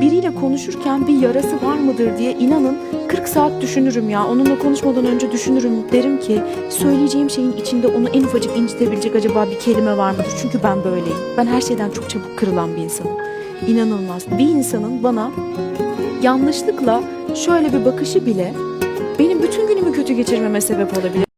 Biriyle konuşurken bir yarası var mıdır diye inanın 40 saat düşünürüm ya. Onunla konuşmadan önce düşünürüm. Derim ki söyleyeceğim şeyin içinde onu en ufacık incitebilecek acaba bir kelime var mıdır? Çünkü ben böyleyim. Ben her şeyden çok çabuk kırılan bir insanım. İnanılmaz. Bir insanın bana yanlışlıkla şöyle bir bakışı bile benim bütün günümü kötü geçirmeme sebep olabilir.